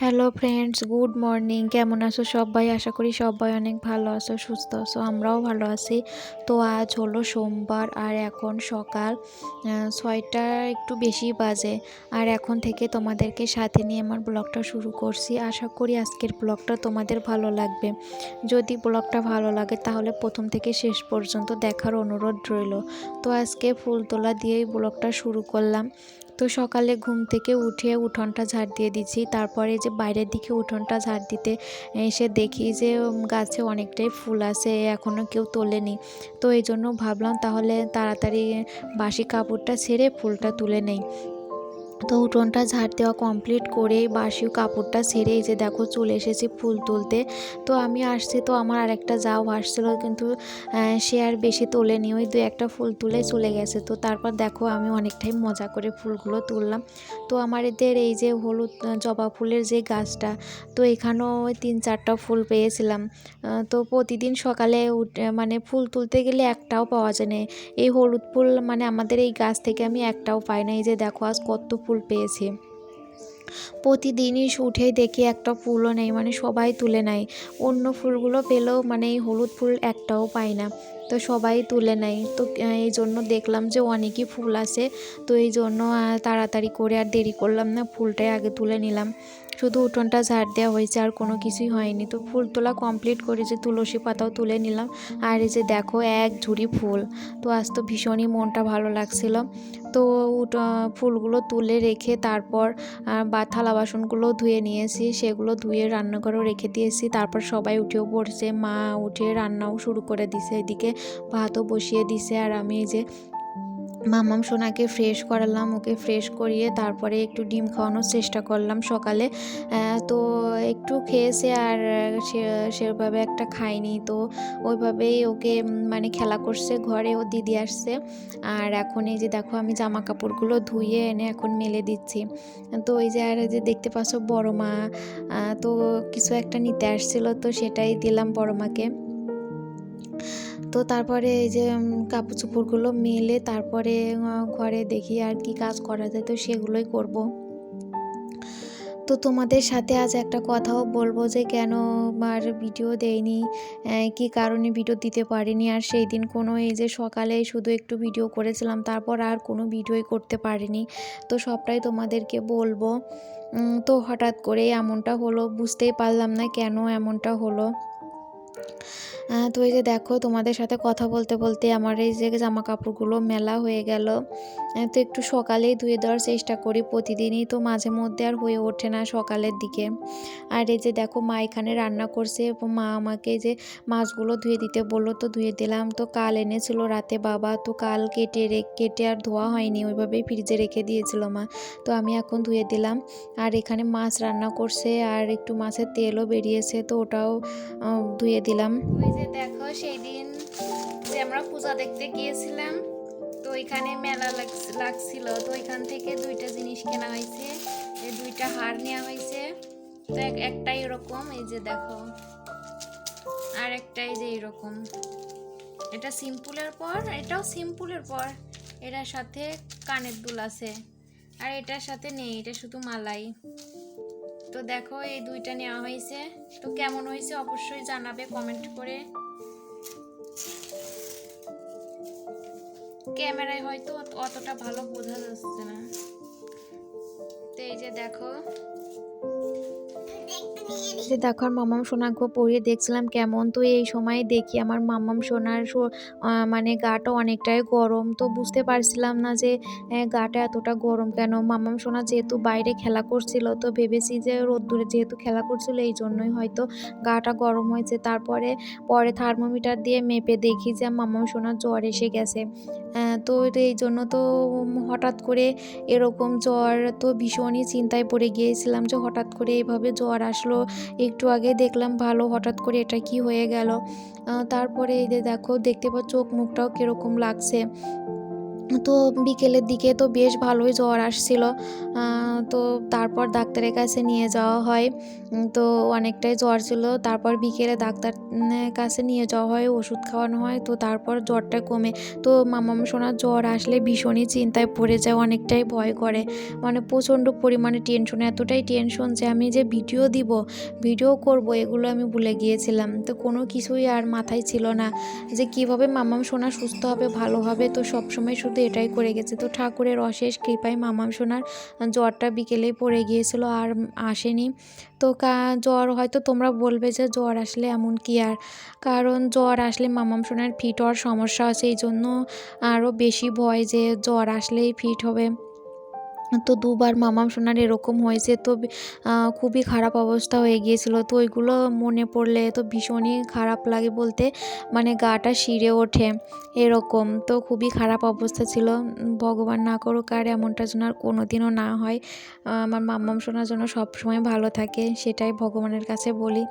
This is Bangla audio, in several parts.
হ্যালো ফ্রেন্ডস গুড মর্নিং কেমন আছো সবাই? আশা করি সবাই অনেক ভালো আছো, সুস্থ আছো, আমরাও ভালো আছি। তো আজ হলো সোমবার আর এখন সকাল ছয়টা একটু বেশি বাজে। আর এখন থেকে তোমাদেরকে সাথে নিয়ে আমার ব্লগটা শুরু করছি। আশা করি আজকের ব্লগটা তোমাদের ভালো লাগবে। যদি ব্লগটা ভালো লাগে, তাহলে প্রথম থেকে শেষ পর্যন্ত দেখার অনুরোধ রইল। তো আজকে ফুল তোলা দিয়েই ব্লগটা শুরু করলাম। তো সকালে ঘুম থেকে উঠে উঠোনটা ঝাড় দিয়ে দিচ্ছি। তারপরে যে বাইরের দিকে উঠোনটা ঝাড় দিতে এসে দেখি যে গাছে অনেকটাই ফুল আছে এখনও কেউ তোলেনি। তো এই জন্য ভাবলাম তাহলে তাড়াতাড়ি বাসি কাপড়টা ছেড়ে ফুলটা তুলে নেই। তো উঠোনটা ঝাড় দেওয়া কমপ্লিট করে বাসি কাপড়টা ছেড়ে এই যে দেখো চলে এসেছি ফুল তুলতে। তো আমি আসছি, তো আমার আরেকটা যাও আসছিল কিন্তু সে আর বেশি তোলেনি। ওই দু একটা ফুল তুলে চলে গেছে। তো তারপর দেখো আমি অনেকটাই মজা করে ফুলগুলো তুললাম। তো আমার এদের এই যে হলুদ জবা ফুলের যে গাছটা, তো এখানেও তিন চারটা ফুল পেয়েছিলাম। তো প্রতিদিন সকালে মানে ফুল তুলতে গেলে একটাও পাওয়া যায় না। এই হলুদ ফুল মানে আমাদের এই গাছ থেকে আমি একটাও পাই না। এই যে দেখো আজ কত ফুল পেয়েছি। প্রতিদিনই উঠেই দেখি একটা ফুলও নেই মানে সবাই তুলে নেয়। অন্য ফুলগুলো পেলেও মানে এই হলুদ ফুল একটাও পাই না, তো সবাই তুলে নেয়। তো এই জন্য দেখলাম যে অনেকই ফুল আছে, তো এই জন্য তাড়াতাড়ি করে আর দেরি করলাম না, ফুলটাই আগে তুলে নিলাম। শুধু উঠোনটা ঝাড় দেওয়া হয়েছে আর কোনো কিছুই হয়নি। তো ফুল তোলা কমপ্লিট করে যে তুলসী পাতাও তুলে নিলাম। আর এই যে দেখো, এক ঝুড়ি ফুল। তো আজ তো ভীষণই মনটা ভালো লাগছিল। তো ফুলগুলো তুলে রেখে তারপর বা, থালা বাসনগুলো ধুয়ে নিয়েছি। সেগুলো ধুয়ে রান্নাঘরেও রেখে দিয়েছি। তারপর সবাই উঠেও পড়ছে। মা উঠে রান্নাও শুরু করে দিছে। এদিকে ভাতও বসিয়ে দিছে। আর আমি এই যে মামাম সোনাকে ফ্রেশ করালাম, ওকে ফ্রেশ করিয়ে তারপরে একটু ডিম খাওয়ানোর চেষ্টা করলাম সকালে। তো একটু খেয়েছে আর সেভাবে একটা খায়নি। তো ওইভাবেই ওকে মানে খেলা করছে, ঘরে ও দিদি আসছে। আর এখন এই যে দেখো আমি জামা কাপড়গুলো ধুয়ে এনে এখন মেলে দিচ্ছি। তো এই যে, আর যে দেখতে পাচ্ছ বড় মা তো কিছু একটা নিতে আসছিল, তো সেটাই দিলাম বড় মাকে। তো তারপরে এই যে কাপড় চোপড়গুলো মেলে তারপরে ঘরে দেখি আর কি কাজ করা যায়, তো সেগুলোই করব। তো তোমাদের সাথে আজ একটা কথাও বলব যে, কেন আর ভিডিও দেয়নি কি কারণে ভিডিও দিতে পারিনি? আর সেই দিন কোনো এই যে সকালে শুধু একটু ভিডিও করেছিলাম, তারপর আর কোনো ভিডিওই করতে পারিনি। তো সবটাই তোমাদেরকে বলব। তো হঠাৎ করে এমনটা হলো, বুঝতেই পারলাম না কেন এমনটা হলো। তো এই যে দেখো, তোমাদের সাথে কথা বলতে বলতে আমার এই যে জামা কাপড়গুলো মেলা হয়ে গেল। তো একটু সকালেই ধুয়ে দেওয়ার চেষ্টা করি প্রতিদিনই, তো মাঝে মধ্যে আর হয়ে ওঠে না সকালের দিকে। আর এই যে দেখো, মা এখানে রান্না করছে মা আমাকে যে মাছগুলো ধুয়ে দিতে বলল, তো ধুয়ে দিলাম। তো কাল এনেছিল রাতে বাবা, তো কাল কেটে কেটে আর ধোয়া হয়নি, ওইভাবেই ফ্রিজে রেখে দিয়েছিল মা। তো আমি এখন ধুয়ে দিলাম। আর এখানে মাছ রান্না করছে, আর একটু মাছের তেলও বেরিয়েছে, তো ওটাও ধুয়ে দিলাম। ওই যে দেখো সেই দিন যে আমরা পূজা দেখতে গিয়েছিলাম, তো ওইখানে মেলা লাগ- লাগছিল। তো ওইখান থেকে দুইটা জিনিস কেনা হয়েছে, এই দুইটা হার নেওয়া হয়েছে। তো এক- একটা এরকম, এই যে দেখো। আর একটা এই যে এরকম। এটা সিম্পলের পর, এটাও সিম্পলের পর। এটার সাথে কানের দুল আছে। আর এটার সাথে নেই, এটা শুধু মালাই। তো দেখো, এই দুইটা নেওয়া হয়েছে। তো কেমন হয়েছে অবশ্যই জানাবে কমেন্ট করে। ক্যামেরায় হয়তো অতটা ভালো বোঝা যাচ্ছে না। তো এই যে দেখো যে দেখো আর মামাম সোনাকে পরিয়ে দেখছিলাম কেমন। তো এই সময় দেখি আমার মামাম সোনার মানে গাটা অনেকটাই গরম। তো বুঝতে পারছিলাম না যে গাটা এতটা গরম কেন? মামাম সোনা যেহেতু বাইরে খেলা করছিল, তো ভেবেছি যে রোদ্দুরে যেহেতু খেলা করছিল, এই জন্যই হয়তো গাটা গরম হয়েছে। তারপরে, পরে থার্মোমিটার দিয়ে মেপে দেখি যে মামাম সোনার জ্বর এসে গেছে। তো এই জন্য তো হঠাৎ করে এরকম জ্বর, তো ভীষণই চিন্তায় পড়ে গিয়েছিলাম যে হঠাৎ করে এইভাবে জ্বর আসলো। একটু আগে দেখলাম ভালো, হঠাৎ করে এটা কি হয়ে গেল? তারপরে এই যে দেখো, দেখতে পাচ্ছ চোখ মুখটাও কীরকম লাগছে। তো বিকেলের দিকে তো বেশ ভালোই জ্বর আসছিল। তো তারপর ডাক্তারের কাছে নিয়ে যাওয়া হয়। তো অনেকটাই জ্বর ছিল। তারপর বিকেলে ডাক্তার কাছে নিয়ে যাওয়া হয়, ওষুধ খাওয়ানো হয়। তো তারপর জ্বরটা কমে। তো মামাম সোনার জ্বর আসলে ভীষণই চিন্তায় পড়ে যায়, অনেকটাই ভয় করে। মানে প্রচণ্ড পরিমাণে টেনশন এতটাই টেনশন যে আমি যে ভিডিও দিব ভিডিও করব, এগুলো আমি ভুলে গিয়েছিলাম। তো কোনো কিছুই আর মাথায় ছিল না যে কীভাবে মামাম সোনা সুস্থ হবে, ভালো হবে। তো সবসময় শুধু এটাই করে গেছে। তো ঠাকুরের অশেষ কৃপায় মামাম সোনার জ্বরটা বিকেলেই পড়ে গিয়েছিল আর আসেনি। তো কা, জ্বর হয়তো তোমরা বলবে যে জ্বর আসলে এমন কি আর? কারণ জ্বর আসলে মামাম সোনার ফিট হওয়ার সমস্যা আছে এই জন্য আরও বেশি ভয় যে জ্বর আসলেই ফিট হবে। তো দুবার মামাম সোনার এরকম হয়েছে, তো খুবই খারাপ অবস্থা হয়ে গিয়েছিল। তো ওইগুলো মনে পড়লে তো ভীষণই খারাপ লাগে বলতে মানে গাটা শিরে ওঠে এরকম। তো খুবই খারাপ অবস্থা ছিল। ভগবান না করুক আর এমনটা যেন আর কোনো দিনও না হয়। আমার মাম্মাম সোনার জন্য সবসময় ভালো থাকে, সেটাই ভগবানের কাছে বলি।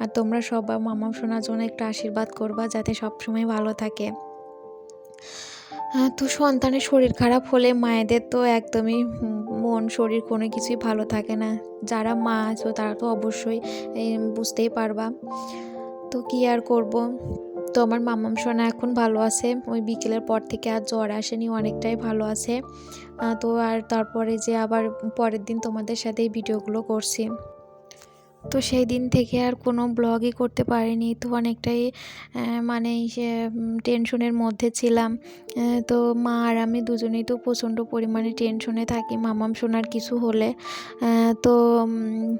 আর তোমরা সবাই মাম্মাম সোনার জন্য একটু আশীর্বাদ করবা, যাতে সবসময় ভালো থাকে। তো সন্তানের শরীর খারাপ হলে মায়েদের তো একদমই মন, শরীর কোনো কিছুই ভালো থাকে না। যারা মা আছো তারা তো অবশ্যই বুঝতেই পারবা। তো কি আর করব? তো আমার মামাম সোনা এখন ভালো আছে। ওই বিকেলের পর থেকে আর জ্বর আসেনি, অনেকটাই ভালো আছে। তো আর তারপরে যে আবার পরের দিন তোমাদের সাথে এই ভিডিওগুলো করছি। তো সেই দিন থেকে আর কোনো ব্লগই করতে পারিনি। তো অনেকটাই মানে সে টেনশনের মধ্যে ছিলাম। তো মা আর আমি দুজনেই তো প্রচণ্ড পরিমাণে টেনশনে থাকি মামাম সোনার কিছু হলে। তো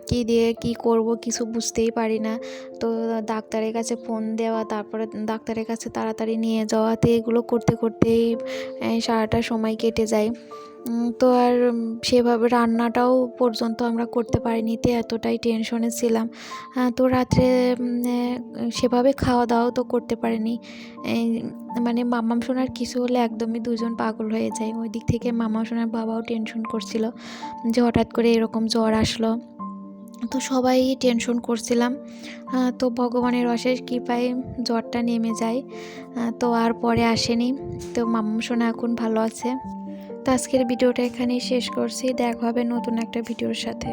কী দিয়ে কী করব কিছু বুঝতেই পারি না। তো ডাক্তারের কাছে ফোন দেওয়া, তারপরে ডাক্তারের কাছে তাড়াতাড়ি নিয়ে যাওয়াতে এগুলো করতে করতেই সারাটা সময় কেটে যায়। তো আর সেভাবে রান্নাটাও পর্যন্ত আমরা করতে পারিনি, তো এতটাই টেনশনে ছিলাম। তো রাত্রে সেভাবে খাওয়া দাওয়াও তো করতে পারিনি। মানে মামাম সোনার কিছু হলে একদমই দুজন পাগল হয়ে যায়। ওই দিক থেকে মামাম সোনার বাবাও টেনশন করছিল যে হঠাৎ করে এরকম জ্বর আসলো। তো সবাই টেনশন করছিলাম। তো ভগবানের অশেষ কৃপায় জ্বরটা নেমে যায়। তো আর পরে আসেনি। তো মামাম সোনা এখন ভালো আছে। তো আজকের ভিডিওটা এখানেই শেষ করছি। দেখা হবে নতুন একটা ভিডিওর সাথে।